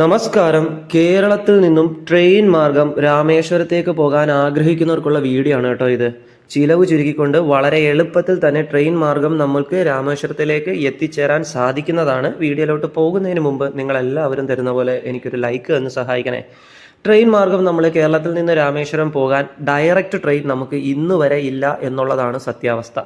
നമസ്കാരം. കേരളത്തിൽ നിന്നും ട്രെയിൻ മാർഗം രാമേശ്വരത്തേക്ക് പോകാൻ ആഗ്രഹിക്കുന്നവർക്കുള്ള വീഡിയോ ആണ് കേട്ടോ ഇത്. ചിലവ് ചുരുക്കിക്കൊണ്ട് വളരെ എളുപ്പത്തിൽ തന്നെ ട്രെയിൻ മാർഗം നമ്മൾക്ക് രാമേശ്വരത്തിലേക്ക് എത്തിച്ചേരാൻ സാധിക്കുന്നതാണ്. വീഡിയോയിലോട്ട് പോകുന്നതിന് മുമ്പ് നിങ്ങൾ എല്ലാവരും തരുന്ന പോലെ എനിക്കൊരു ലൈക്ക് എന്ന് സഹായിക്കണേ. ട്രെയിൻ മാർഗം നമ്മൾ കേരളത്തിൽ നിന്ന് രാമേശ്വരം പോകാൻ ഡയറക്റ്റ് ട്രെയിൻ നമുക്ക് ഇന്ന് വരെ ഇല്ല എന്നുള്ളതാണ് സത്യാവസ്ഥ.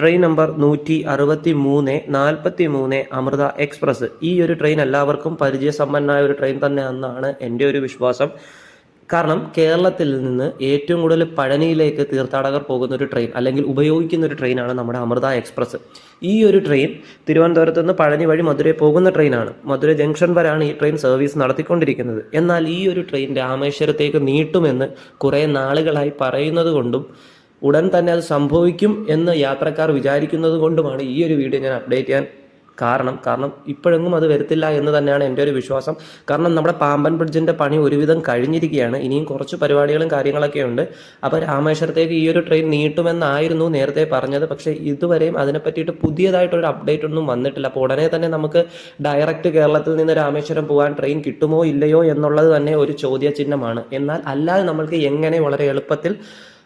ട്രെയിൻ നമ്പർ നൂറ്റി അറുപത്തി മൂന്ന് നാൽപ്പത്തി മൂന്ന് അമൃത എക്സ്പ്രസ്. ഈ ഒരു ട്രെയിൻ എല്ലാവർക്കും പരിചയസമ്പന്നമായ ഒരു ട്രെയിൻ തന്നെ എന്നാണ് എന്റെ ഒരു വിശ്വാസം. കാരണം കേരളത്തിൽ നിന്ന് ഏറ്റവും കൂടുതൽ പഴനിയിലേക്ക് തീർത്ഥാടകർ പോകുന്ന ഒരു ട്രെയിൻ അല്ലെങ്കിൽ ഉപയോഗിക്കുന്ന ഒരു ട്രെയിനാണ് നമ്മുടെ അമൃത എക്സ്പ്രസ്. ഈ ഒരു ട്രെയിൻ തിരുവനന്തപുരത്ത് നിന്ന് പഴനി വഴി മധുരയിൽ പോകുന്ന ട്രെയിനാണ്. മധുര ജംഗ്ഷൻ വരെയാണ് ഈ ട്രെയിൻ സർവീസ് നടത്തിക്കൊണ്ടിരിക്കുന്നത്. എന്നാൽ ഈ ഒരു ട്രെയിൻ രാമേശ്വരത്തേക്ക് നീട്ടുമെന്ന് കുറേ നാളുകളായി പറയുന്നത് കൊണ്ടും ഉടൻ തന്നെ അത് സംഭവിക്കും എന്ന് യാത്രക്കാർ വിചാരിക്കുന്നത് കൊണ്ടുമാണ് ഈ ഒരു വീഡിയോ ഞാൻ അപ്ഡേറ്റ് ചെയ്യാൻ കാരണം. കാരണം ഇപ്പോഴെങ്ങും അത് വരത്തില്ല എന്ന് തന്നെയാണ് എന്റെ ഒരു വിശ്വാസം. കാരണം നമ്മുടെ പാമ്പൻ ബ്രിഡ്ജിന്റെ പണി ഒരുവിധം കഴിഞ്ഞിരിക്കുകയാണ്. ഇനിയും കുറച്ച് പരിപാടികളും കാര്യങ്ങളൊക്കെ ഉണ്ട്. അപ്പോൾ രാമേശ്വരത്തേക്ക് ഈ ഒരു ട്രെയിൻ നീട്ടുമെന്നായിരുന്നു നേരത്തെ പറഞ്ഞത്. പക്ഷേ ഇതുവരെയും അതിനെ പറ്റിയിട്ട് പുതിയതായിട്ടൊരു അപ്ഡേറ്റ് ഒന്നും വന്നിട്ടില്ല. അപ്പോൾ ഉടനെ തന്നെ നമുക്ക് ഡയറക്റ്റ് കേരളത്തിൽ നിന്ന് രാമേശ്വരം പോകാൻ ട്രെയിൻ കിട്ടുമോ ഇല്ലയോ എന്നുള്ളത് തന്നെ ഒരു ചോദ്യചിഹ്നമാണ്. എന്നാൽ അല്ലാതെ നമ്മൾക്ക് എങ്ങനെ വളരെ എളുപ്പത്തിൽ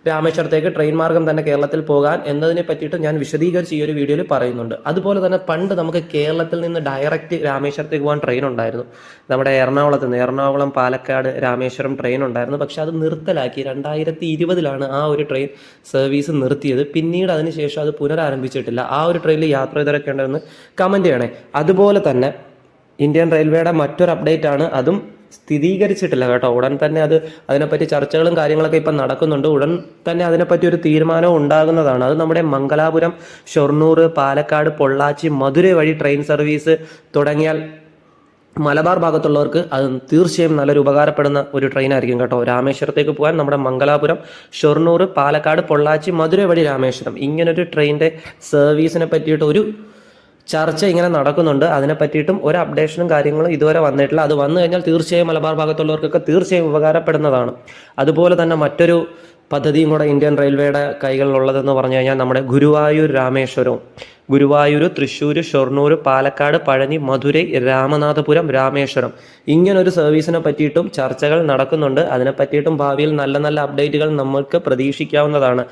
രാമേശ്വരത്തേക്ക് ട്രെയിൻ മാർഗം തന്നെ കേരളത്തിൽ പോകാൻ എന്നതിനെ പറ്റിയിട്ട് ഞാൻ വിശദീകരിച്ച് ഈ ഒരു വീഡിയോയിൽ പറയുന്നുണ്ട്. അതുപോലെ തന്നെ പണ്ട് നമുക്ക് കേരളത്തിൽ നിന്ന് ഡയറക്റ്റ് രാമേശ്വരത്തേക്ക് പോകാൻ ട്രെയിൻ ഉണ്ടായിരുന്നു. നമ്മുടെ എറണാകുളത്ത് നിന്ന് എറണാകുളം പാലക്കാട് രാമേശ്വരം ട്രെയിൻ ഉണ്ടായിരുന്നു. പക്ഷെ അത് നിർത്തലാക്കി രണ്ടായിരത്തി ഇരുപതിലാണ് ആ ഒരു ട്രെയിൻ സർവീസ് നിർത്തിയത്. പിന്നീട് അതിനുശേഷം അത് പുനരാരംഭിച്ചിട്ടില്ല. ആ ഒരു ട്രെയിനിൽ യാത്ര ചെയ്തവരൊക്കെ ഉണ്ടെന്ന് കമന്റ് ചെയ്യണേ. അതുപോലെ തന്നെ ഇന്ത്യൻ റെയിൽവേയുടെ മറ്റൊരു അപ്ഡേറ്റ് ആണ്. അതും സ്ഥിരീകരിച്ചിട്ടില്ല കേട്ടോ. ഉടൻ തന്നെ അത് അതിനെപ്പറ്റി ചർച്ചകളും കാര്യങ്ങളൊക്കെ ഇപ്പം നടക്കുന്നുണ്ട്. ഉടൻ തന്നെ അതിനെപ്പറ്റി ഒരു തീരുമാനവും ഉണ്ടാകുന്നതാണ്. അത് നമ്മുടെ മംഗലാപുരം ഷൊർണൂർ പാലക്കാട് പൊള്ളാച്ചി മധുര വഴി ട്രെയിൻ സർവീസ് തുടങ്ങിയാൽ മലബാർ ഭാഗത്തുള്ളവർക്ക് അത് തീർച്ചയായും നല്ലൊരു ഉപകാരപ്പെടുന്ന ഒരു ട്രെയിൻ ആയിരിക്കും കേട്ടോ. രാമേശ്വരത്തേക്ക് പോകാൻ നമ്മുടെ മംഗലാപുരം ഷൊർണൂർ പാലക്കാട് പൊള്ളാച്ചി മധുര വഴി രാമേശ്വരം. ഇങ്ങനൊരു ട്രെയിനിന്റെ സർവീസിനെ പറ്റിയിട്ട് ഒരു ചർച്ച ഇങ്ങനെ നടക്കുന്നുണ്ട്. അതിനെ പറ്റിയിട്ടും ഒരു അപ്ഡേഷനും കാര്യങ്ങളും ഇതുവരെ വന്നിട്ടില്ല. അത് വന്നു കഴിഞ്ഞാൽ തീർച്ചയായും മലബാർ ഭാഗത്തുള്ളവർക്കൊക്കെ തീർച്ചയായും ഉപകാരപ്പെടുന്നതാണ്. അതുപോലെ തന്നെ മറ്റൊരു പദ്ധതിയും കൂടെ ഇന്ത്യൻ റെയിൽവേയുടെ കൈകളിലുള്ളതെന്ന് പറഞ്ഞു കഴിഞ്ഞാൽ നമ്മുടെ ഗുരുവായൂർ രാമേശ്വരവും. ഗുരുവായൂർ തൃശ്ശൂർ ഷൊർണൂർ പാലക്കാട് പഴനി മധുരൈ രാമനാഥപുരം രാമേശ്വരം. ഇങ്ങനൊരു സർവീസിനെ പറ്റിയിട്ടും ചർച്ചകൾ നടക്കുന്നുണ്ട്. അതിനെ പറ്റിയിട്ടും ഭാവിയിൽ നല്ല നല്ല അപ്ഡേറ്റുകൾ നമ്മൾക്ക് പ്രതീക്ഷിക്കാവുന്നതാണ്.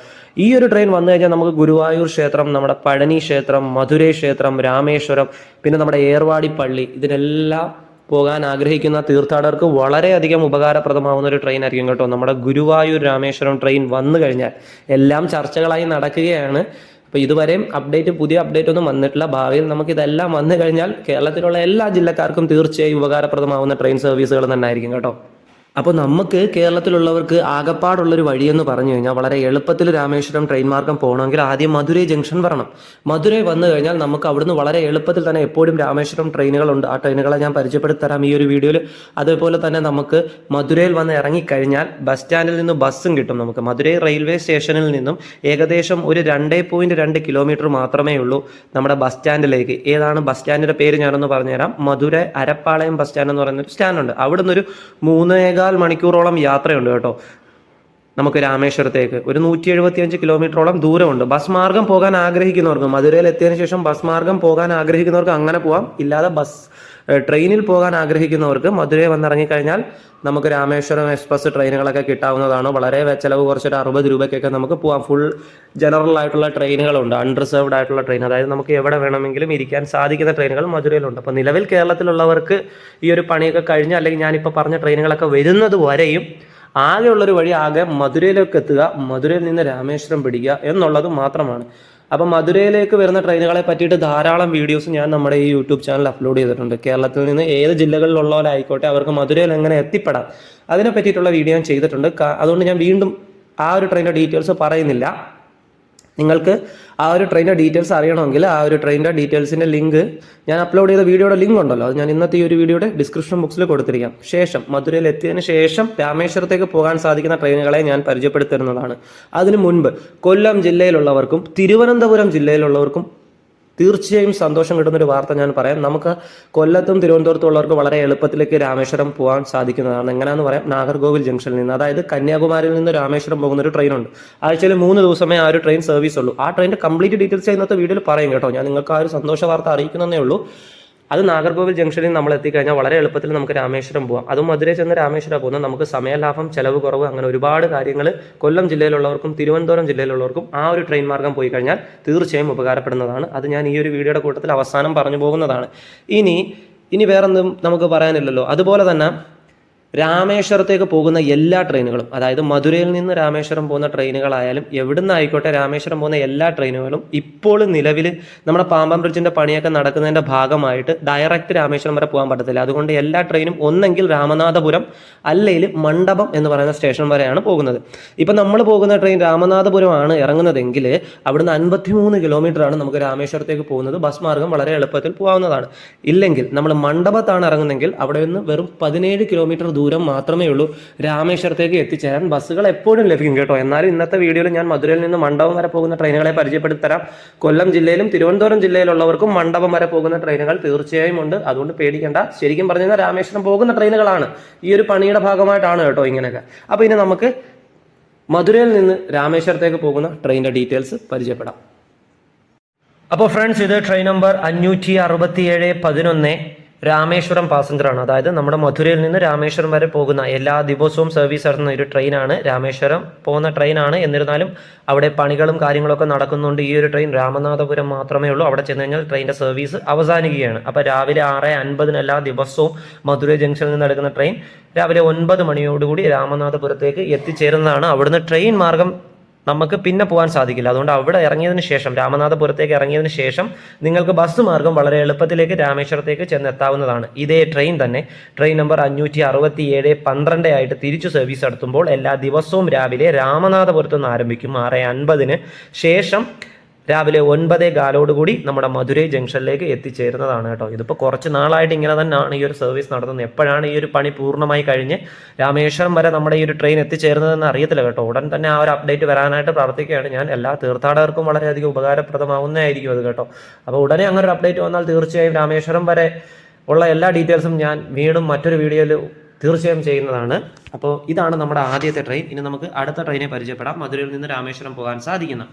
ഈ ഒരു ട്രെയിൻ വന്നു കഴിഞ്ഞാൽ നമുക്ക് ഗുരുവായൂർ ക്ഷേത്രം നമ്മുടെ പഴനി ക്ഷേത്രം മധുരൈ ക്ഷേത്രം രാമേശ്വരം പിന്നെ നമ്മുടെ ഏർവാടി പള്ളി ഇതിനെല്ലാം പോകാൻ ആഗ്രഹിക്കുന്ന തീർത്ഥാടകർക്ക് വളരെയധികം ഉപകാരപ്രദമാവുന്ന ഒരു ട്രെയിൻ ആയിരിക്കും കേട്ടോ. നമ്മുടെ ഗുരുവായൂർ രാമേശ്വരം ട്രെയിൻ വന്നു കഴിഞ്ഞാൽ എല്ലാം ചർച്ചകളായി നടക്കുകയാണ്. അപ്പോൾ ഇതുവരെയും അപ്ഡേറ്റ് പുതിയ അപ്ഡേറ്റ് ഒന്നും വന്നിട്ടില്ല. ഭാവിയിൽ നമുക്ക് ഇതെല്ലാം വന്നു കഴിഞ്ഞാൽ കേരളത്തിലുള്ള എല്ലാ ജില്ലക്കാർക്കും തീർച്ചയായും ഉപകാരപ്രദമാവുന്ന ട്രെയിൻ സർവീസുകൾ തന്നെ ആയിരിക്കും കേട്ടോ. അപ്പോൾ നമുക്ക് കേരളത്തിലുള്ളവർക്ക് ആകപ്പാടുള്ളൊരു എന്ന് പറഞ്ഞു കഴിഞ്ഞാൽ വളരെ എളുപ്പത്തിൽ രാമേശ്വരം ട്രെയിൻ മാർഗം പോകണമെങ്കിൽ ആദ്യം മധുരൈ ജംഗ്ഷൻ വരണം. മധുരൈ വന്നു കഴിഞ്ഞാൽ നമുക്ക് അവിടുന്ന് വളരെ എളുപ്പത്തിൽ തന്നെ എപ്പോഴും രാമേശ്വരം ട്രെയിനുകളുണ്ട് ആ ട്രെയിനുകളെ ഞാൻ പരിചയപ്പെടുത്തി തരാം ഈ ഒരു വീഡിയോയിൽ. അതേപോലെ തന്നെ നമുക്ക് മധുരയിൽ വന്ന് ഇറങ്ങിക്കഴിഞ്ഞാൽ ബസ് സ്റ്റാൻഡിൽ നിന്ന് ബസ്സും കിട്ടും നമുക്ക്. മധുരൈ റെയിൽവേ സ്റ്റേഷനിൽ നിന്നും ഏകദേശം ഒരു രണ്ടേ പോയിന്റ് രണ്ട് കിലോമീറ്റർ മാത്രമേ ഉള്ളൂ നമ്മുടെ ബസ് സ്റ്റാൻഡിലേക്ക് ഏതാണ് ബസ് സ്റ്റാൻഡിന്റെ പേര് ഞാനൊന്ന് പറഞ്ഞുതരാം. മധുരൈ അരപ്പാളയം ബസ് സ്റ്റാൻഡ് എന്ന് പറയുന്ന ഒരു സ്റ്റാൻഡുണ്ട് അവിടുന്ന് ഒരു മൂന്നേകാൽ മണിക്കൂറോളം യാത്രയുണ്ട് കേട്ടോ. നമുക്ക് രാമേശ്വരത്തേക്ക്. ഒരു നൂറ്റി എഴുപത്തിയഞ്ച് കിലോമീറ്ററോളം ദൂരമുണ്ട്. ബസ് മാർഗം പോകാൻ ആഗ്രഹിക്കുന്നവർക്ക് മധുരയിൽ എത്തിയതിനു ശേഷം ബസ് മാർഗം പോകാൻ ആഗ്രഹിക്കുന്നവർക്ക് അങ്ങനെ പോവാം. ഇല്ലാതെ ബസ് ട്രെയിനിൽ പോകാൻ ആഗ്രഹിക്കുന്നവർക്ക് മധുരയിൽ വന്നിറങ്ങിക്കഴിഞ്ഞാൽ നമുക്ക് രാമേശ്വരം എക്സ്പ്രസ് ട്രെയിനുകളൊക്കെ കിട്ടാവുന്നതാണ്. വളരെ ചിലവ് കുറച്ചൊരു അറുപത് രൂപയ്ക്കൊക്കെ നമുക്ക് പോകാം ഫുൾ ജനറൽ ആയിട്ടുള്ള ട്രെയിനുകളുണ്ട്. അൺറിസർവ്ഡ് ആയിട്ടുള്ള ട്രെയിൻ. അതായത് നമുക്ക് എവിടെ വേണമെങ്കിലും ഇരിക്കാൻ സാധിക്കുന്ന ട്രെയിനുകൾ മധുരയിലുണ്ട്. അപ്പോൾ നിലവിൽ കേരളത്തിലുള്ളവർക്ക് ഈ ഒരു പണിയൊക്കെ കഴിഞ്ഞ് അല്ലെങ്കിൽ ഞാനിപ്പോൾ പറഞ്ഞ ട്രെയിനുകളൊക്കെ വരുന്നത് വരെയും ആകെയുള്ളൊരു വഴി ആകെ മധുരയിലേക്ക് എത്തുക മധുരയിൽ നിന്ന് രാമേശ്വരം പിടിക്കുക എന്നുള്ളത് മാത്രമാണ്. അപ്പം മധുരയിലേക്ക് വരുന്ന ട്രെയിനുകളെ പറ്റിയിട്ട് ധാരാളം വീഡിയോസ് ഞാൻ നമ്മുടെ ഈ യൂട്യൂബ് ചാനൽ അപ്ലോഡ് ചെയ്തിട്ടുണ്ട്. കേരളത്തിൽ നിന്ന് ഏത് ജില്ലകളിലുള്ളവരായിക്കോട്ടെ അവർക്ക് മധുരയിൽ എങ്ങനെ എത്തിപ്പെടാം അതിനെ പറ്റിയിട്ടുള്ള വീഡിയോ ഞാൻ ചെയ്തിട്ടുണ്ട്. അതുകൊണ്ട് ഞാൻ വീണ്ടും ആ ഒരു ട്രെയിനിന്റെ ഡീറ്റെയിൽസ് പറയുന്നില്ല. നിങ്ങൾക്ക് ആ ഒരു ട്രെയിനിന്റെ ഡീറ്റെയിൽസ് അറിയണമെങ്കിൽ ആ ഒരു ട്രെയിനിന്റെ ഡീറ്റെയിൽസിന്റെ ലിങ്ക് ഞാൻ അപ്ലോഡ് ചെയ്ത വീഡിയോയുടെ ലിങ്ക് ഉണ്ടല്ലോ. അത് ഞാൻ ഇന്നത്തെ ഈ ഒരു വീഡിയോയുടെ ഡിസ്ക്രിപ്ഷൻ ബോക്സിൽ കൊടുത്തിരിക്കാം. ശേഷം മധുരയിൽ എത്തിയതിന് ശേഷം രാമേശ്വരത്തേക്ക് പോകാൻ സാധിക്കുന്ന ട്രെയിനുകളെ ഞാൻ പരിചയപ്പെടുത്തുന്നതാണ്. അതിനു മുൻപ് കൊല്ലം ജില്ലയിലുള്ളവർക്കും തിരുവനന്തപുരം ജില്ലയിലുള്ളവർക്കും തീർച്ചയായും സന്തോഷം കിട്ടുന്നൊരു വാർത്ത ഞാൻ പറയാം. നമുക്ക് കൊല്ലത്തും തിരുവനന്തപുരത്തും ഉള്ളവർക്ക് വളരെ എളുപ്പത്തിലേക്ക് രാമേശ്വരം പോകാൻ സാധിക്കുന്നതാണ്. എങ്ങനെയാണെന്ന് പറയാം? നാഗർകോവിൽ ജംഗ്ഷനിൽ നിന്ന്. അതായത് കന്യാകുമാരിയിൽ നിന്ന് രാമേശ്വരം പോകുന്ന ഒരു ട്രെയിൻ ഉണ്ട് ആഴ്ചയിൽ മൂന്ന് ദിവസമേ ആ ഒരു ട്രെയിൻ സർവീസ് ഉള്ളൂ. ആ ട്രെയിനിന്റെ കംപ്ലീറ്റ് ഡീറ്റെയിൽസ് ഇന്നത്തെ വീഡിയോയിൽ പറയും കേട്ടോ. ഞാൻ നിങ്ങൾക്ക് ആ ഒരു സന്തോഷ വാർത്ത അറിയിക്കുന്നതേ ഉള്ളൂ. അത് നാഗർകോവിൽ ജംഗ്ഷനിൽ നമ്മൾ എത്തിക്കഴിഞ്ഞാൽ വളരെ എളുപ്പത്തിൽ നമുക്ക് രാമേശ്വരം പോകാം അതും മധുരയിൽ ചെന്ന് രാമേശ്വരം പോകുന്നത്. നമുക്ക് സമയലാഭം ചെലവ് കുറവ് അങ്ങനെ ഒരുപാട് കാര്യങ്ങൾ കൊല്ലം ജില്ലയിലുള്ളവർക്കും തിരുവനന്തപുരം ജില്ലയിലുള്ളവർക്കും ആ ഒരു ട്രെയിൻ മാർഗം പോയി കഴിഞ്ഞാൽ തീർച്ചയായും ഉപകാരപ്പെടുന്നതാണ്. അത് ഞാൻ ഈ ഒരു വീഡിയോയുടെ കൂട്ടത്തിൽ അവസാനം പറഞ്ഞു പോകുന്നതാണ്. ഇനി ഇനി വേറൊന്നും നമുക്ക് പറയാനില്ലല്ലോ. അതുപോലെ തന്നെ രാമേശ്വരത്തേക്ക് പോകുന്ന എല്ലാ ട്രെയിനുകളും അതായത് മധുരയിൽ നിന്ന് രാമേശ്വരം പോകുന്ന ട്രെയിനുകളായാലും എവിടുന്ന് ആയിക്കോട്ടെ രാമേശ്വരം പോകുന്ന എല്ലാ ട്രെയിനുകളും ഇപ്പോൾ നിലവിൽ നമ്മുടെ പാമ്പം ബ്രിഡ്ജിന്റെ പണിയൊക്കെ നടക്കുന്നതിന്റെ ഭാഗമായിട്ട് ഡയറക്റ്റ് രാമേശ്വരം വരെ പോകാൻ പറ്റത്തില്ല. അതുകൊണ്ട് എല്ലാ ട്രെയിനും ഒന്നെങ്കിൽ രാമനാഥപുരം അല്ലെങ്കിൽ മണ്ഡപം എന്ന് പറയുന്ന സ്റ്റേഷൻ വരെയാണ് പോകുന്നത്. ഇപ്പം നമ്മൾ പോകുന്ന ട്രെയിൻ രാമനാഥപുരമാണ് ഇറങ്ങുന്നതെങ്കിൽ അവിടുന്ന് അൻപത്തിമൂന്ന് കിലോമീറ്റർ ആണ് നമുക്ക് രാമേശ്വരത്തേക്ക് പോകുന്നത്. ബസ് മാർഗം വളരെ എളുപ്പത്തിൽ പോകാവുന്നതാണ്. ഇല്ലെങ്കിൽ നമ്മൾ മണ്ഡപത്താണ് ഇറങ്ങുന്നതെങ്കിൽ അവിടെ നിന്ന് വെറും പതിനേഴ് കിലോമീറ്റർ മാത്രമേ ഉള്ളൂ. രാമേശ്വരത്തേക്ക് എത്തിച്ചേരാൻ ബസ്സുകൾ എപ്പോഴും ലഭിക്കും കേട്ടോ. എന്നാലും ഇന്നത്തെ വീഡിയോയിൽ ഞാൻ മധുരയിൽ നിന്ന് മണ്ഡപം വരെ പോകുന്ന ട്രെയിനുകളെ പരിചയപ്പെടുത്തരാം. കൊല്ലം ജില്ലയിലും തിരുവനന്തപുരം ജില്ലയിലുള്ളവർക്കും മണ്ഡപം വരെ പോകുന്ന ട്രെയിനുകൾ തീർച്ചയായും ഉണ്ട്. അതുകൊണ്ട് പേടിക്കേണ്ട. ശരിക്കും പറഞ്ഞു കഴിഞ്ഞാൽ രാമേശ്വരം പോകുന്ന ട്രെയിനുകളാണ് ഈ ഒരു പണിയുടെ ഭാഗമായിട്ടാണ് കേട്ടോ ഇങ്ങനെയൊക്കെ. അപ്പോൾ ഇനി നമുക്ക് മധുരയിൽ നിന്ന് രാമേശ്വരത്തേക്ക് പോകുന്ന ട്രെയിനിന്റെ ഡീറ്റെയിൽസ് പരിചയപ്പെടാം. അപ്പോൾ ഫ്രണ്ട്സ് ഇത് ട്രെയിൻ നമ്പർ അഞ്ഞൂറ്റി അറുപത്തിയേഴ് പതിനൊന്ന്. രാമേശ്വരം പാസഞ്ചറാണ്. അതായത് നമ്മുടെ മധുരയിൽ നിന്ന് രാമേശ്വരം വരെ പോകുന്ന എല്ലാ ദിവസവും സർവീസ് നടത്തുന്ന ഒരു ട്രെയിനാണ് രാമേശ്വരം. പോകുന്ന ട്രെയിനാണ്. എന്നിരുന്നാലും അവിടെ പണികളും കാര്യങ്ങളൊക്കെ നടക്കുന്നുണ്ട്. ഈ ഒരു ട്രെയിൻ രാമനാഥപുരം മാത്രമേ ഉള്ളൂ. അവിടെ ചെന്ന് കഴിഞ്ഞാൽ ട്രെയിനിന്റെ സർവീസ് അവസാനിക്കുകയാണ്. അപ്പോൾ രാവിലെ ആറ് അൻപതിന് എല്ലാ ദിവസവും മധുര ജംഗ്ഷനിൽ നിന്ന് എടുക്കുന്ന ട്രെയിൻ രാവിലെ ഒൻപത് മണിയോടുകൂടി രാമനാഥപുരത്തേക്ക് എത്തിച്ചേരുന്നതാണ് അവിടുന്ന് ട്രെയിൻ മാർഗം നമുക്ക് പിന്നെ പോകാൻ സാധിക്കില്ല. അതുകൊണ്ട് അവിടെ ഇറങ്ങിയതിന് ശേഷം രാമനാഥപുരത്തേക്ക് ഇറങ്ങിയതിന് ശേഷം നിങ്ങൾക്ക് ബസ് മാർഗം വളരെ എളുപ്പത്തിലേക്ക് രാമേശ്വരത്തേക്ക് ചെന്നെത്താവുന്നതാണ്. ഇതേ ട്രെയിൻ തന്നെ. ട്രെയിൻ നമ്പർ അഞ്ഞൂറ്റി അറുപത്തി ഏഴ് പന്ത്രണ്ട് ആയിട്ട് തിരിച്ചു സർവീസ് നടത്തുമ്പോൾ എല്ലാ ദിവസവും രാവിലെ രാമനാഥപുരത്ത് നിന്ന് ആരംഭിക്കും ആറ് അൻപതിന് ശേഷം രാവിലെ ഒൻപതേ കാലോടുകൂടി നമ്മുടെ മധുരൈ ജംഗ്ഷനിലേക്ക് എത്തിച്ചേരുന്നതാണ് കേട്ടോ. ഇതിപ്പോൾ കുറച്ച് നാളായിട്ട് ഇങ്ങനെ തന്നെയാണ് ഈ ഒരു സർവീസ് നടത്തുന്നത്. എപ്പോഴാണ് ഈ ഒരു പണി പൂർണമായി കഴിഞ്ഞ് രാമേശ്വരം വരെ നമ്മുടെ ഈ ഒരു ട്രെയിൻ എത്തിച്ചേരുന്നതെന്ന് അറിയത്തില്ല കേട്ടോ. ഉടൻ തന്നെ ആ ഒരു അപ്ഡേറ്റ് വരാനായിട്ട് പ്രാർത്ഥിക്കുകയാണ് ഞാൻ. എല്ലാ തീർത്ഥാടകർക്കും വളരെയധികം ഉപകാരപ്രദമാവുന്നതായിരിക്കും അത് കേട്ടോ. അപ്പോൾ ഉടനെ അങ്ങനെ ഒരു അപ്ഡേറ്റ് വന്നാൽ തീർച്ചയായും രാമേശ്വരം വരെ ഉള്ള എല്ലാ ഡീറ്റെയിൽസും ഞാൻ വീണ്ടും മറ്റൊരു വീഡിയോയിൽ തീർച്ചയായും ചെയ്യുന്നതാണ്. അപ്പോൾ ഇതാണ് നമ്മുടെ ആദ്യത്തെ ട്രെയിൻ ഇനി നമുക്ക് അടുത്ത ട്രെയിനെ പരിചയപ്പെടാം. മധുരയിൽ നിന്ന് രാമേശ്വരം പോകാൻ സാധിക്കുന്ന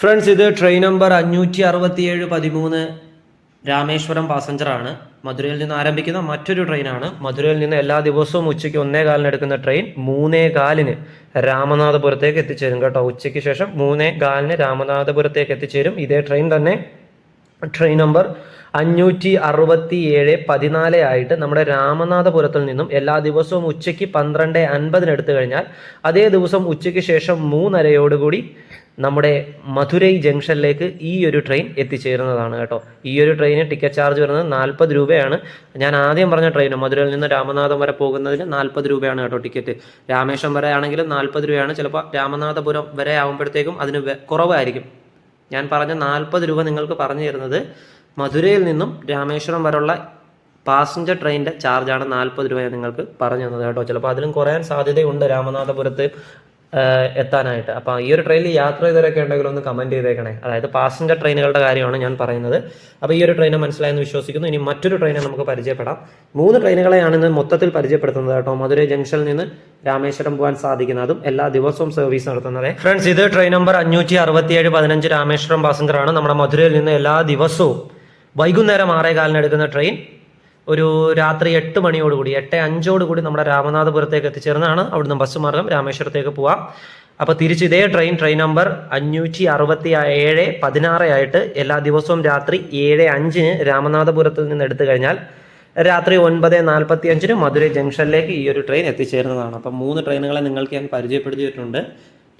ഫ്രണ്ട്സ് ഇത് ട്രെയിൻ നമ്പർ അഞ്ഞൂറ്റി അറുപത്തിയേഴ് പതിമൂന്ന് രാമേശ്വരം പാസഞ്ചറാണ് മധുരയിൽ നിന്ന് ആരംഭിക്കുന്ന മറ്റൊരു ട്രെയിനാണ് മധുരയിൽ നിന്ന് എല്ലാ ദിവസവും ഉച്ചയ്ക്ക് ഒന്നേ കാലിന് എടുക്കുന്ന ട്രെയിൻ മൂന്നേ കാലിന് രാമനാഥപുരത്തേക്ക് എത്തിച്ചേരും. കേട്ടോ ഉച്ചയ്ക്ക് ശേഷം മൂന്നേ കാലിന് രാമനാഥപുരത്തേക്ക് എത്തിച്ചേരും. ഇതേ ട്രെയിൻ തന്നെ ട്രെയിൻ നമ്പർ അഞ്ഞൂറ്റി അറുപത്തി ഏഴ് പതിനാല് ആയിട്ട് നമ്മുടെ രാമനാഥപുരത്തിൽ നിന്നും എല്ലാ ദിവസവും ഉച്ചയ്ക്ക് പന്ത്രണ്ട് അൻപതിന് എടുത്തു കഴിഞ്ഞാൽ അതേ ദിവസം ഉച്ചയ്ക്ക് ശേഷം മൂന്നരയോടുകൂടി നമ്മുടെ മധുരൈ ജംഗ്ഷനിലേക്ക് ഈ ഒരു ട്രെയിൻ എത്തിച്ചേരുന്നതാണ് കേട്ടോ. ഈ ഒരു ട്രെയിന് ടിക്കറ്റ് ചാർജ് വരുന്നത് നാൽപ്പത് രൂപയാണ്. ഞാൻ ആദ്യം പറഞ്ഞ ട്രെയിൻ മധുരയിൽ നിന്ന് രാമനാഥം വരെ പോകുന്നതിന് നാൽപ്പത് രൂപയാണ് കേട്ടോ ടിക്കറ്റ് രാമേശ്വരം വരെ ആണെങ്കിലും നാൽപ്പത് രൂപയാണ്. ചിലപ്പോൾ രാമനാഥപുരം വരെ ആകുമ്പോഴത്തേക്കും അതിന് കുറവായിരിക്കും. ഞാൻ പറഞ്ഞ നാൽപ്പത് രൂപ നിങ്ങൾക്ക് പറഞ്ഞു തരുന്നത് മധുരയിൽ നിന്നും രാമേശ്വരം വരെയുള്ള പാസഞ്ചർ ട്രെയിനിന്റെ ചാർജാണ് നാൽപ്പത് രൂപ ഞാൻ നിങ്ങൾക്ക് പറഞ്ഞു തന്നത് കേട്ടോ. ചിലപ്പോൾ അതിലും കുറയാൻ സാധ്യതയുണ്ട് രാമനാഥപുരത്ത്. എത്താനായിട്ട്. അപ്പോൾ ഈ ഒരു ട്രെയിനിൽ യാത്ര ചെയ്തവരൊക്കെ ഉണ്ടെങ്കിൽ ഒന്ന് കമന്റ് ചെയ്തേക്കണേ. അതായത് പാസഞ്ചർ ട്രെയിനുകളുടെ കാര്യമാണ് ഞാൻ പറയുന്നത്. അപ്പോൾ ഈ ഒരു ട്രെയിനെ മനസ്സിലായെന്ന് വിശ്വസിക്കുന്നു. ഇനി മറ്റൊരു ട്രെയിനെ നമുക്ക് പരിചയപ്പെടാം. മൂന്ന് ട്രെയിനുകളെയാണ് ഇന്ന് മൊത്തത്തിൽ പരിചയപ്പെടുത്തുന്നത് കേട്ടോ. മധുര ജംഗ്ഷനിൽ നിന്ന് രാമേശ്വരം പോകാൻ സാധിക്കുന്നതും. എല്ലാ ദിവസവും സർവീസ് നടത്തുന്നത്. ഫ്രണ്ട്സ് ഇത് ട്രെയിൻ നമ്പർ അഞ്ഞൂറ്റി അറുപത്തിയേഴ് പതിനഞ്ച് രാമേശ്വരം പാസഞ്ചറാണ് നമ്മുടെ മധുരയിൽ നിന്ന് എല്ലാ ദിവസവും വൈകുന്നേരം ആറേ കാലിന് എടുക്കുന്ന ട്രെയിൻ ഒരു രാത്രി എട്ട് മണിയോടുകൂടി എട്ട് അഞ്ചോടുകൂടി നമ്മുടെ രാമനാഥപുരത്തേക്ക് എത്തിച്ചേർന്നതാണ് അവിടുന്ന് ബസ് മാർഗം. രാമേശ്വരത്തേക്ക് പോവാം. അപ്പോൾ തിരിച്ച് ഇതേ ട്രെയിൻ ട്രെയിൻ നമ്പർ അഞ്ഞൂറ്റി അറുപത്തി ഏഴ് പതിനാറ് ആയിട്ട് എല്ലാ ദിവസവും രാത്രി ഏഴ് അഞ്ചിന് രാമനാഥപുരത്ത് നിന്ന് എടുത്തു കഴിഞ്ഞാൽ രാത്രി ഒൻപത് നാൽപ്പത്തി അഞ്ചിന് മധുരൈ ജംഗ്ഷനിലേക്ക് ഈ ഒരു ട്രെയിൻ എത്തിച്ചേരുന്നതാണ്. അപ്പം മൂന്ന് ട്രെയിനുകളെ നിങ്ങൾക്ക് ഞാൻ പരിചയപ്പെടുത്തിയിട്ടുണ്ട്.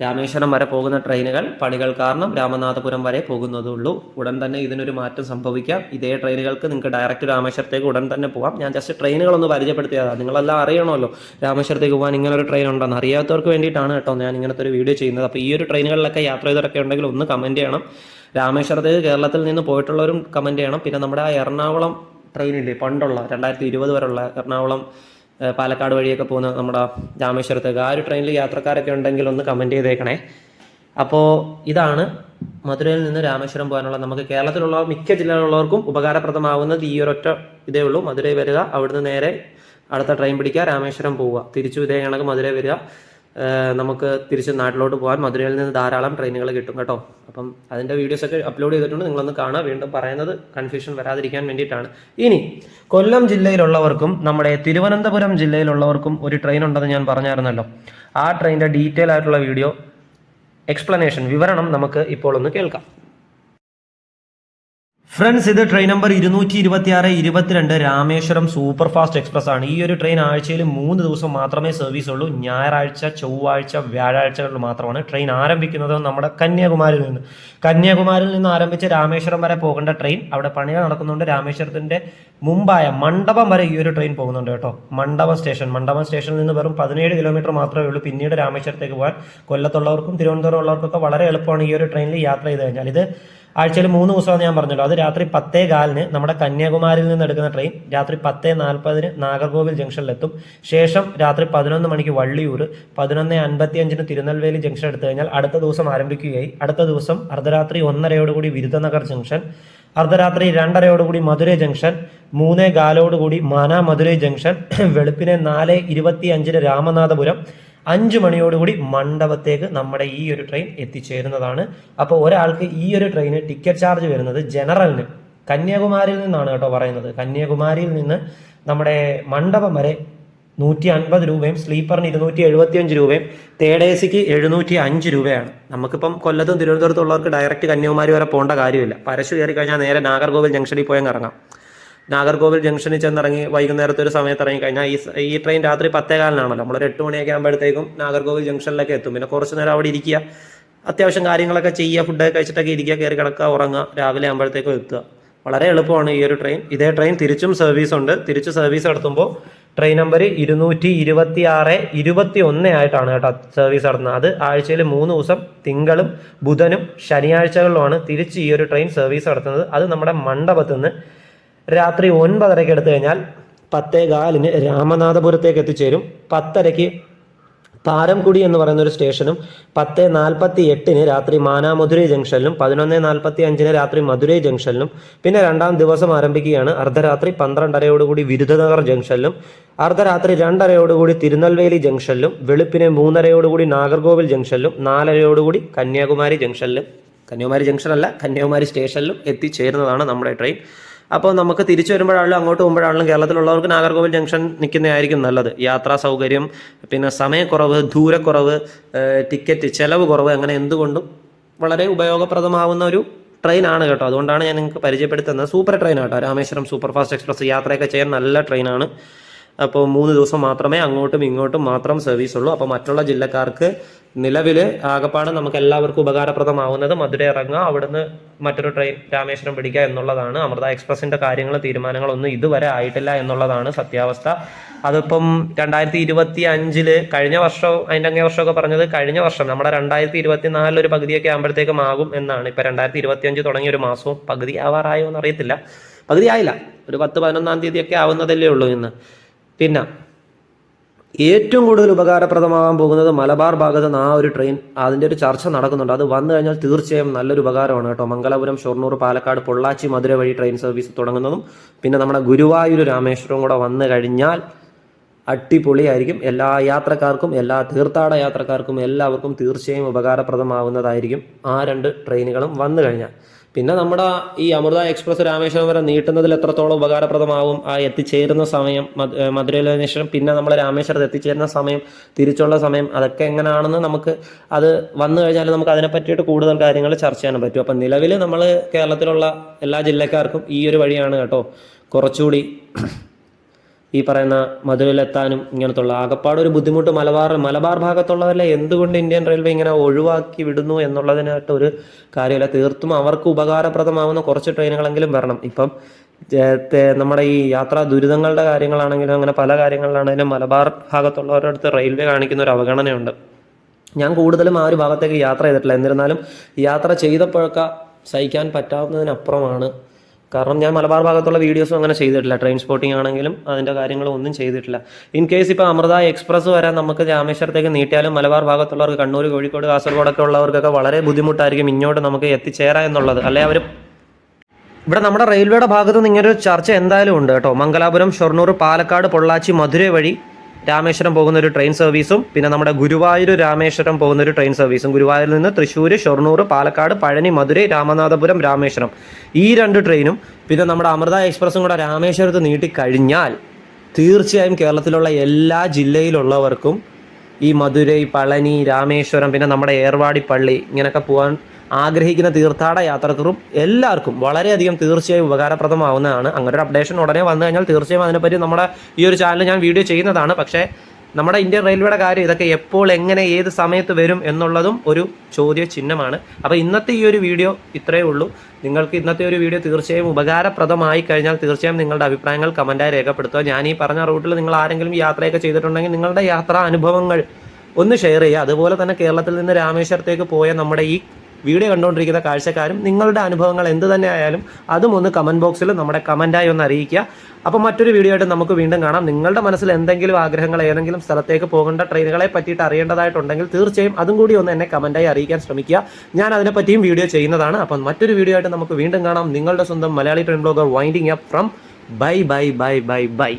രാമേശ്വരം വരെ പോകുന്ന ട്രെയിനുകൾ പണികൾ കാരണം രാമനാഥപുരം വരെ പോകുന്നതുള്ളൂ. ഉടൻ തന്നെ ഇതിനൊരു മാറ്റം സംഭവിക്കാം. ഇതേ ട്രെയിനുകൾക്ക് നിങ്ങൾക്ക് ഡയറക്റ്റ് രാമേശ്വരത്തേക്ക് ഉടൻ തന്നെ പോകാം ഞാൻ ജസ്റ്റ് ട്രെയിനുകളൊന്ന് പരിചയപ്പെടുത്തിയതാണ് നിങ്ങളെല്ലാം അറിയണമല്ലോ. രാമേശ്വരത്തേക്ക് പോകാൻ ഇങ്ങനൊരു ട്രെയിൻ ഉണ്ടെന്ന് അറിയാത്തവർക്ക് വേണ്ടിയിട്ടാണ് കേട്ടോ ഞാൻ ഇങ്ങനത്തെ ഒരു വീഡിയോ ചെയ്യുന്നത്. അപ്പോൾ ഈ ഒരു ട്രെയിനുകളിലൊക്കെ യാത്ര ചെയ്തവരൊക്കെ ഉണ്ടെങ്കിൽ ഒന്ന് കമന്റ് ചെയ്യണം. രാമേശ്വരത്തേക്ക് കേരളത്തിൽ നിന്ന് പോയിട്ടുള്ളവരും കമന്റ് ചെയ്യണം. പിന്നെ നമ്മുടെ ആ എറണാകുളം ട്രെയിനില്ലേ? പണ്ടുള്ള രണ്ടായിരത്തി ഇരുപത് വരെയുള്ള എറണാകുളം പാലക്കാട് വഴിയൊക്കെ പോകുന്ന നമ്മുടെ രാമേശ്വരത്തേക്ക്. ആ ഒരു ട്രെയിനിൽ യാത്രക്കാരൊക്കെ ഉണ്ടെങ്കിൽ ഒന്ന് കമന്റ് ചെയ്തേക്കണേ. അപ്പോൾ ഇതാണ് മധുരയിൽ നിന്ന് രാമേശ്വരം പോകാനുള്ള നമുക്ക് കേരളത്തിലുള്ള മിക്ക ജില്ലകളിലുള്ളവർക്കും ഉപകാരപ്രദമാവുന്നത് ഈ ഒരൊറ്റ ഇതേ ഉള്ളൂ. മധുരയിൽ വരിക അവിടുന്ന് നേരെ അടുത്ത ട്രെയിൻ പിടിക്കുക രാമേശ്വരം പോവുക. തിരിച്ചു ഇതേ കണക്ക് മധുരയിൽ വരിക. നമുക്ക് തിരിച്ച് നാട്ടിലോട്ട് പോകാൻ മധുരയിൽ നിന്ന് ധാരാളം ട്രെയിനുകൾ കിട്ടും കേട്ടോ. അപ്പം അതിന്റെ വീഡിയോസൊക്കെ അപ്ലോഡ് ചെയ്തിട്ടുണ്ട്. നിങ്ങളൊന്ന് കാണുക. വീണ്ടും പറയുന്നത് കൺഫ്യൂഷൻ വരാതിരിക്കാൻ വേണ്ടിയിട്ടാണ്. ഇനി കൊല്ലം ജില്ലയിലുള്ളവർക്കും നമ്മുടെ തിരുവനന്തപുരം ജില്ലയിലുള്ളവർക്കും ഒരു ട്രെയിൻ ഉണ്ടെന്ന് ഞാൻ പറഞ്ഞായിരുന്നല്ലോ. ആ ട്രെയിനിന്റെ ഡീറ്റെയിൽ ആയിട്ടുള്ള വീഡിയോ എക്സ്പ്ലനേഷൻ വിവരണം നമുക്ക് ഇപ്പോൾ ഒന്ന് കേൾക്കാം. ഫ്രണ്ട്സ് ഇത് ട്രെയിൻ നമ്പർ ഇരുന്നൂറ്റി ഇരുപത്തി ആറ് ഇരുപത്തിരണ്ട് രാമേശ്വരം സൂപ്പർ ഫാസ്റ്റ് എക്സ്പ്രസ് ആണ്. ഈ ഒരു ട്രെയിൻ ആഴ്ചയിൽ മൂന്ന് ദിവസം മാത്രമേ സർവീസ് ഉള്ളൂ. ഞായറാഴ്ച ചൊവ്വാഴ്ച വ്യാഴാഴ്ചകളിൽ മാത്രമാണ് ട്രെയിൻ ആരംഭിക്കുന്നത് നമ്മുടെ കന്യാകുമാരിയിൽ നിന്ന്. കന്യാകുമാരിയിൽ നിന്ന് ആരംഭിച്ച് രാമേശ്വരം വരെ പോകേണ്ട ട്രെയിൻ അവിടെ പണികൾ നടക്കുന്നുണ്ട്. രാമേശ്വരത്തിന്റെ മുമ്പായ മണ്ഡപം വരെ ഈ ഒരു ട്രെയിൻ പോകുന്നുണ്ട് കേട്ടോ. മണ്ഡപം സ്റ്റേഷൻ മണ്ഡപം സ്റ്റേഷനിൽ നിന്ന് വെറും പതിനേഴ് കിലോമീറ്റർ മാത്രമേ ഉള്ളൂ. പിന്നീട് രാമേശ്വരത്തേക്ക് പോകാൻ കൊല്ലത്തുള്ളവർക്കും തിരുവനന്തപുരം ഉള്ളവർക്കൊക്കെ വളരെ എളുപ്പമാണ് ഈ ഒരു ട്രെയിനിൽ യാത്ര ചെയ്ത് കഴിഞ്ഞാൽ. ഇത് ആഴ്ചയിൽ മൂന്ന് ദിവസമാണ് ഞാൻ പറഞ്ഞല്ലോ. അത് രാത്രി പത്തേ കാലിന് നമ്മുടെ കന്യാകുമാരിയിൽ നിന്ന് എടുക്കുന്ന ട്രെയിൻ രാത്രി പത്തേ നാൽപ്പതിന് നാഗർകോവിൽ ജംഗ്ഷനിലെത്തും. ശേഷം രാത്രി പതിനൊന്ന് മണിക്ക് വള്ളിയൂർ പതിനൊന്ന് അൻപത്തി അഞ്ചിന് തിരുനെൽവേലി ജംഗ്ഷൻ എടുത്തു കഴിഞ്ഞാൽ അടുത്ത ദിവസം ആരംഭിക്കുകയായി. അടുത്ത ദിവസം അർദ്ധരാത്രി ഒന്നരയോടുകൂടി വിരുദ്ധനഗർ ജംഗ്ഷൻ അർദ്ധരാത്രി രണ്ടരയോടുകൂടി മധുരൈ ജംഗ്ഷൻ മൂന്നേ കാലോടുകൂടി മാന മധുരൈ ജംഗ്ഷൻ വെളുപ്പിനെ നാല് ഇരുപത്തി അഞ്ചിന് രാമനാഥപുരം അഞ്ച് മണിയോടുകൂടി മണ്ഡപത്തേക്ക് നമ്മുടെ ഈ ഒരു ട്രെയിൻ എത്തിച്ചേരുന്നതാണ്. അപ്പോൾ ഒരാൾക്ക് ഈ ഒരു ട്രെയിന് ടിക്കറ്റ് ചാർജ് വരുന്നത് ജനറലിന് കന്യാകുമാരിയിൽ നിന്നാണ് കേട്ടോ പറയുന്നത്. കന്യാകുമാരിയിൽ നിന്ന് നമ്മുടെ മണ്ഡപം വരെ നൂറ്റി അൻപത് രൂപയും സ്ലീപ്പറിന് ഇരുന്നൂറ്റി എഴുപത്തി അഞ്ച് രൂപയും തേർഡ് എ സിക്ക് എഴുന്നൂറ്റി അഞ്ച് രൂപയാണ്. നമുക്കിപ്പം കൊല്ലത്തും തിരുവനന്തപുരത്തുള്ളവർക്ക് ഡയറക്റ്റ് കന്യാകുമാരി വരെ പോകേണ്ട കാര്യമില്ല. പരശു കയറി കഴിഞ്ഞാൽ നേരെ നാഗർകോവിൽ ജംഗ്ഷനിൽ പോയി അങ്ങ് ഇറങ്ങാം. നാഗർകോവിൽ ജംഗ്ഷനിൽ ചെന്നിറങ്ങി വൈകുന്നേരത്തെ ഒരു സമയത്ത് ഇറങ്ങി കഴിഞ്ഞാൽ ഈ ഈ ട്രെയിൻ രാത്രി പത്തേകാലിനാണല്ലോ നമ്മളൊരു എട്ട് മണിയൊക്കെ ആകുമ്പോഴത്തേക്കും നാഗർകോവിൽ ജംഗ്ഷനിലൊക്കെ എത്തും. പിന്നെ കുറച്ച് നേരം അവിടെ ഇരിക്കുക. അത്യാവശ്യം കാര്യങ്ങളൊക്കെ ചെയ്യുക ഫുഡൊക്കെ കഴിച്ചിട്ടൊക്കെ ഇരിക്കുക കയറി കിടക്കുക ഉറങ്ങുക രാവിലെ ആകുമ്പോഴത്തേക്കും എത്തുക. വളരെ എളുപ്പമാണ് ഈ ഒരു ട്രെയിൻ ഇതേ ട്രെയിൻ തിരിച്ചും സർവീസ് ഉണ്ട്. തിരിച്ച് സർവീസ് നടത്തുമ്പോൾ ട്രെയിൻ നമ്പർ ഇരുന്നൂറ്റി ഇരുപത്തി ആറ് ഇരുപത്തി ഒന്ന് ആയിട്ടാണ് കേട്ടോ സർവീസ് നടത്തുന്നത്. അത് ആഴ്ചയിൽ മൂന്ന് ദിവസം തിങ്കളും ബുധനും ശനിയാഴ്ചകളിലുമാണ് തിരിച്ച് ഈ ഒരു ട്രെയിൻ സർവീസ് നടത്തുന്നത്. അത് നമ്മുടെ മണ്ഡപത്തിൽ നിന്ന് രാത്രി ഒൻപതരയ്ക്ക് എടുത്തു കഴിഞ്ഞാൽ പത്തേ കാലിന് രാമനാഥപുരത്തേക്ക് എത്തിച്ചേരും. പത്തരയ്ക്ക് പാരംകുടി എന്ന് പറയുന്ന ഒരു സ്റ്റേഷനും പത്ത് നാൽപ്പത്തി എട്ടിന് രാത്രി മാനാമധുരൈ ജംഗ്ഷനിലും പതിനൊന്ന് നാൽപ്പത്തി അഞ്ചിന് രാത്രി മധുരൈ ജംഗ്ഷനിലും. പിന്നെ രണ്ടാം ദിവസം ആരംഭിക്കുകയാണ് അർദ്ധരാത്രി പന്ത്രണ്ടരയോടുകൂടി വിരുദ്ധനഗർ ജംഗ്ഷനിലും. അർദ്ധരാത്രി രണ്ടരയോടുകൂടി തിരുനെൽവേലി ജംഗ്ഷനിലും. വെളുപ്പിനെ മൂന്നരയോടുകൂടി നാഗർകോവിൽ ജംഗ്ഷനിലും. നാലരയോടുകൂടി കന്യാകുമാരി ജംഗ്ഷനിലും. കന്യാകുമാരി ജംഗ്ഷനല്ല കന്യാകുമാരി സ്റ്റേഷനിലും എത്തിച്ചേരുന്നതാണ് നമ്മുടെ ട്രെയിൻ. അപ്പോൾ നമുക്ക് തിരിച്ചു വരുമ്പോഴാണെങ്കിലും അങ്ങോട്ട് പോകുമ്പോഴാണെങ്കിലും കേരളത്തിലുള്ളവർക്ക് നാഗർകോവിൽ ജംഗ്ഷൻ നിൽക്കുന്നതായിരിക്കും നല്ലത്. യാത്രാ സൗകര്യം പിന്നെ സമയക്കുറവ് ദൂരക്കുറവ് ടിക്കറ്റ് ചിലവ് കുറവ് അങ്ങനെ എന്തുകൊണ്ടും വളരെ ഉപയോഗപ്രദമാവുന്ന ഒരു ട്രെയിനാണ് കേട്ടോ. അതുകൊണ്ടാണ് ഞാൻ നിങ്ങൾക്ക് പരിചയപ്പെടുത്തുന്നത്. സൂപ്പർ ട്രെയിൻ കേട്ടോ രാമേശ്വരം സൂപ്പർ ഫാസ്റ്റ് എക്സ്പ്രസ് യാത്രയൊക്കെ ചെയ്യാൻ നല്ല ട്രെയിനാണ്. അപ്പോൾ മൂന്ന് ദിവസം മാത്രമേ അങ്ങോട്ടും ഇങ്ങോട്ടും മാത്രം സർവീസ് ഉള്ളൂ. അപ്പോൾ മറ്റുള്ള ജില്ലക്കാർക്ക് നിലവിൽ ആകപ്പാട് നമുക്ക് എല്ലാവർക്കും ഉപകാരപ്രദമാവുന്നത് മധുര ഇറങ്ങുക അവിടുന്ന് മറ്റൊരു ട്രെയിൻ രാമേശ്വരം പിടിക്കുക എന്നുള്ളതാണ്. അമൃത എക്സ്പ്രസിന്റെ കാര്യങ്ങൾ തീരുമാനങ്ങളൊന്നും ഇതുവരെ ആയിട്ടില്ല എന്നുള്ളതാണ് സത്യാവസ്ഥ. അതിപ്പം രണ്ടായിരത്തി ഇരുപത്തി അഞ്ചിൽ കഴിഞ്ഞ വർഷം അതിന്റെ അങ്ങേ വർഷമൊക്കെ പറഞ്ഞത് കഴിഞ്ഞ വർഷം നമ്മുടെ രണ്ടായിരത്തി ഇരുപത്തി നാലിലൊരു പകുതിയൊക്കെ ആകുമ്പോഴത്തേക്കും ആകും എന്നാണ്. ഇപ്പൊ രണ്ടായിരത്തി ഇരുപത്തി അഞ്ച് തുടങ്ങിയ ഒരു മാസവും പകുതി ആവാറായോ എന്ന് അറിയത്തില്ല പകുതി ആയില്ല. ഒരു പത്ത് പതിനൊന്നാം തീയതിയൊക്കെ ആവുന്നതല്ലേ ഉള്ളൂ ഇന്ന്. പിന്നെ ഏറ്റവും കൂടുതൽ ഉപകാരപ്രദമാകാൻ പോകുന്നത് മലബാർ ഭാഗത്ത് നിന്ന് ആ ഒരു ട്രെയിൻ അതിന്റെ ഒരു ചർച്ച നടക്കുന്നുണ്ട്. അത് വന്നു കഴിഞ്ഞാൽ തീർച്ചയായും നല്ലൊരു ഉപകാരമാണ് കേട്ടോ. മംഗലാപുരം ഷൊർണൂർ പാലക്കാട് പൊള്ളാച്ചി മധുര വഴി ട്രെയിൻ സർവീസ് തുടങ്ങുന്നതും പിന്നെ നമ്മുടെ ഗുരുവായൂർ രാമേശ്വരവും കൂടെ വന്നു കഴിഞ്ഞാൽ അടിപൊളിയായിരിക്കും. എല്ലാ യാത്രക്കാർക്കും എല്ലാ തീർത്ഥാടന യാത്രക്കാർക്കും എല്ലാവർക്കും തീർച്ചയായും ഉപകാരപ്രദമാവുന്നതായിരിക്കും ആ രണ്ട് ട്രെയിനുകളും വന്നു കഴിഞ്ഞാൽ. പിന്നെ നമ്മുടെ ഈ അമൃത എക്സ്പ്രസ് രാമേശ്വരം വരെ നീട്ടുന്നതിൽ എത്രത്തോളം ഉപകാരപ്രദമാവും ആ എത്തിച്ചേരുന്ന സമയം മധുരയിലതിനു ശേഷം പിന്നെ നമ്മൾ രാമേശ്വരത്ത് എത്തിച്ചേരുന്ന സമയം തിരിച്ചുള്ള സമയം അതൊക്കെ എങ്ങനെയാണെന്ന് നമുക്ക് അത് വന്നു കഴിഞ്ഞാൽ നമുക്ക് അതിനെ പറ്റിയിട്ട് കൂടുതൽ കാര്യങ്ങൾ ചർച്ച ചെയ്യാൻ പറ്റും. അപ്പം നിലവിൽ നമ്മൾ കേരളത്തിലുള്ള എല്ലാ ജില്ലക്കാർക്കും ഈ ഒരു വഴിയാണ് കേട്ടോ. കുറച്ചുകൂടി ഈ പറയുന്ന മധുരയിലെത്താനും ഇങ്ങനത്തുള്ള ആകപ്പാട് ഒരു ബുദ്ധിമുട്ട് മലബാർ മലബാർ ഭാഗത്തുള്ളവരെ എന്തുകൊണ്ട് ഇന്ത്യൻ റെയിൽവേ ഇങ്ങനെ ഒഴിവാക്കി വിടുന്നു എന്നുള്ളതിനായിട്ട് ഒരു കാര്യമില്ല. തീർത്തും അവർക്ക് ഉപകാരപ്രദമാവുന്ന കുറച്ച് ട്രെയിനുകളെങ്കിലും വരണം. ഇപ്പം നമ്മുടെ ഈ യാത്രാ ദുരിതങ്ങളുടെ കാര്യങ്ങളാണെങ്കിലും അങ്ങനെ പല കാര്യങ്ങളിലാണെങ്കിലും മലബാർ ഭാഗത്തുള്ളവരുടെ അടുത്ത് റെയിൽവേ കാണിക്കുന്ന ഒരു അവഗണനയുണ്ട്. ഞാൻ കൂടുതലും ആ ഒരു ഭാഗത്തേക്ക് യാത്ര ചെയ്തിട്ടില്ല. എന്നിരുന്നാലും യാത്ര ചെയ്തപ്പോഴൊക്കെ സഹിക്കാൻ പറ്റാവുന്നതിനപ്പുറമാണ് കാരണം ഞാൻ മലബാർ ഭാഗത്തുള്ള വീഡിയോസും അങ്ങനെ ചെയ്തിട്ടില്ല. ട്രെയിൻ സ്പോട്ടിംഗ് ആണെങ്കിലും അതിന്റെ കാര്യങ്ങളും ഒന്നും ചെയ്തിട്ടില്ല. ഇൻ കേസ് ഇപ്പോൾ അമൃത എക്സ്പ്രസ് വരാൻ നമുക്ക് രാമേശ്വരത്തേക്ക് നീട്ടിയാലും മലബാർ ഭാഗത്തുള്ളവർക്ക് കണ്ണൂർ കോഴിക്കോട് കാസർഗോഡൊക്കെ ഉള്ളവർക്കൊക്കെ വളരെ ബുദ്ധിമുട്ടായിരിക്കും ഇങ്ങോട്ട് നമുക്ക് എത്തിച്ചേരാം എന്നുള്ളത്. അല്ലെ അവർ ഇവിടെ നമ്മുടെ റെയിൽവേയുടെ ഭാഗത്ത് നിന്ന് ഇങ്ങനൊരു ചർച്ച എന്തായാലും ഉണ്ട് കേട്ടോ. മംഗലാപുരം ഷൊർണൂർ പാലക്കാട് പൊള്ളാച്ചി മധുര വഴി രാമേശ്വരം പോകുന്ന ഒരു ട്രെയിൻ സർവീസും പിന്നെ നമ്മുടെ ഗുരുവായൂർ രാമേശ്വരം പോകുന്ന ഒരു ട്രെയിൻ സർവീസും ഗുരുവായൂരിൽ നിന്ന് തൃശ്ശൂർ ഷൊർണൂർ പാലക്കാട് പഴനി മധുരൈ രാമനാഥപുരം രാമേശ്വരം. ഈ രണ്ട് ട്രെയിനും പിന്നെ നമ്മുടെ അമൃത എക്സ്പ്രസ്സും കൂടെ രാമേശ്വരത്ത് നീട്ടിക്കഴിഞ്ഞാൽ തീർച്ചയായും കേരളത്തിലുള്ള എല്ലാ ജില്ലയിലുള്ളവർക്കും ഈ മധുരൈ പളനി രാമേശ്വരം പിന്നെ നമ്മുടെ ഏർവാടി പള്ളി ഇങ്ങനെയൊക്കെ പോകാൻ ആഗ്രഹിക്കുന്ന തീർത്ഥാടന യാത്രക്കാരും എല്ലാവർക്കും വളരെയധികം തീർച്ചയായും ഉപകാരപ്രദമാവുന്നതാണ്. അങ്ങനെ ഒരു അപ്ഡേഷൻ ഉടനെ വന്നു കഴിഞ്ഞാൽ തീർച്ചയായും അതിനെപ്പറ്റി നമ്മുടെ ഈ ഒരു ചാനൽ ഞാൻ വീഡിയോ ചെയ്യുന്നതാണ്. പക്ഷേ നമ്മുടെ ഇന്ത്യൻ റെയിൽവേയുടെ കാര്യം ഇതൊക്കെ എപ്പോൾ എങ്ങനെ ഏത് സമയത്ത് വരും എന്നുള്ളതും ഒരു ചോദ്യ ചിഹ്നമാണ് അപ്പോൾ ഇന്നത്തെ ഈ ഒരു വീഡിയോ ഇത്രയേ ഉള്ളൂ. നിങ്ങൾക്ക് ഇന്നത്തെ ഒരു വീഡിയോ തീർച്ചയായും ഉപകാരപ്രദമായി കഴിഞ്ഞാൽ തീർച്ചയായും നിങ്ങളുടെ അഭിപ്രായങ്ങൾ കമന്റായി രേഖപ്പെടുത്തുക. ഞാൻ ഈ പറഞ്ഞ റൂട്ടിൽ നിങ്ങൾ ആരെങ്കിലും യാത്രയൊക്കെ ചെയ്തിട്ടുണ്ടെങ്കിൽ നിങ്ങളുടെ യാത്രാ അനുഭവങ്ങൾ ഒന്ന് ഷെയർ ചെയ്യുക. അതുപോലെ തന്നെ കേരളത്തിൽ നിന്ന് രാമേശ്വരത്തേക്ക് പോയ നമ്മുടെ ഈ വീഡിയോ കണ്ടുകൊണ്ടിരിക്കുന്ന കാഴ്ചക്കാരും നിങ്ങളുടെ അനുഭവങ്ങൾ എന്ത് തന്നെ ആയാലും അതും ഒന്ന് കമന്റ് ബോക്സിൽ നമ്മുടെ കമന്റായി ഒന്ന് അറിയിക്കുക. അപ്പോൾ മറ്റൊരു വീഡിയോ ആയിട്ട് നമുക്ക് വീണ്ടും കാണാം. നിങ്ങളുടെ മനസ്സിൽ എന്തെങ്കിലും ആഗ്രഹങ്ങൾ ഏതെങ്കിലും സ്ഥലത്തേക്ക് പോകേണ്ട ട്രെയിനുകളെ പറ്റിയിട്ട് അറിയേണ്ടതായിട്ടുണ്ടെങ്കിൽ തീർച്ചയായും അതും കൂടി ഒന്ന് എന്നെ കമന്റായി അറിയിക്കാൻ ശ്രമിക്കുക. ഞാൻ അതിനെപ്പറ്റിയും വീഡിയോ ചെയ്യുന്നതാണ്. അപ്പോൾ മറ്റൊരു വീഡിയോ ആയിട്ട് നമുക്ക് വീണ്ടും കാണാം. നിങ്ങളുടെ സ്വന്തം Malayali train blogger winding up from bye bye bye bye bye